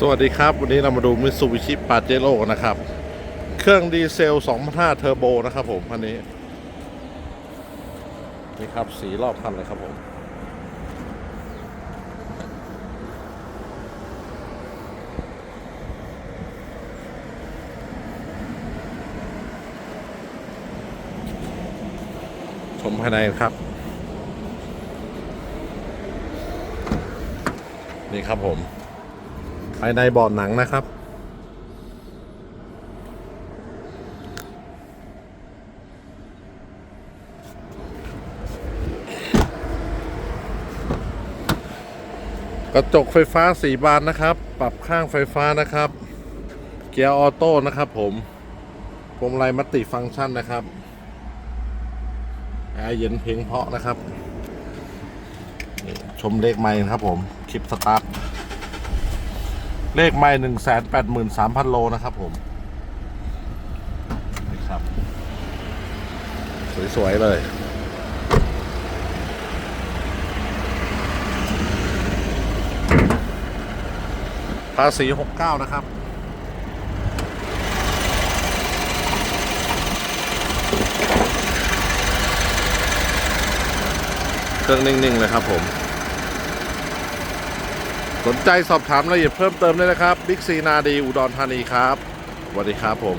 สวัสดีครับ วันนี้เรามาดูมิ t ซูบิชิปาเจโร่นะครับ เครื่องดีเซล2,500เทอร์โบนะครับผมคันนี้ นี่ครับ สีรอบคันเลยครับผม ชมภายในครับ นี่ครับผมายในเบาะหนังนะครับ กระจกไฟฟ้าสีบานนะครับ ปรับข้างไฟฟ้านะครับ เกียร์ออโต้นะครับผมพวงมาลัยมัตติฟังก์ชันนะครับแอร์เย็นเพลงเพาะนะครับ ชมเลขไม้นะครับผม คลิปสตาร์ท เลขไม่หนึ่งแสนแปดหมื่นสามพันโลนะครับผมนี่ครับ สวย ๆ เลย ภาษีหกเก้านะครับ เครื่องนิ่ง ๆ เลยครับผม สนใจสอบถามรายละเอียดเพิ่มเติมได้นะครับบิ๊กซีนาดีอุดรธานีครับสวัสดีครับผม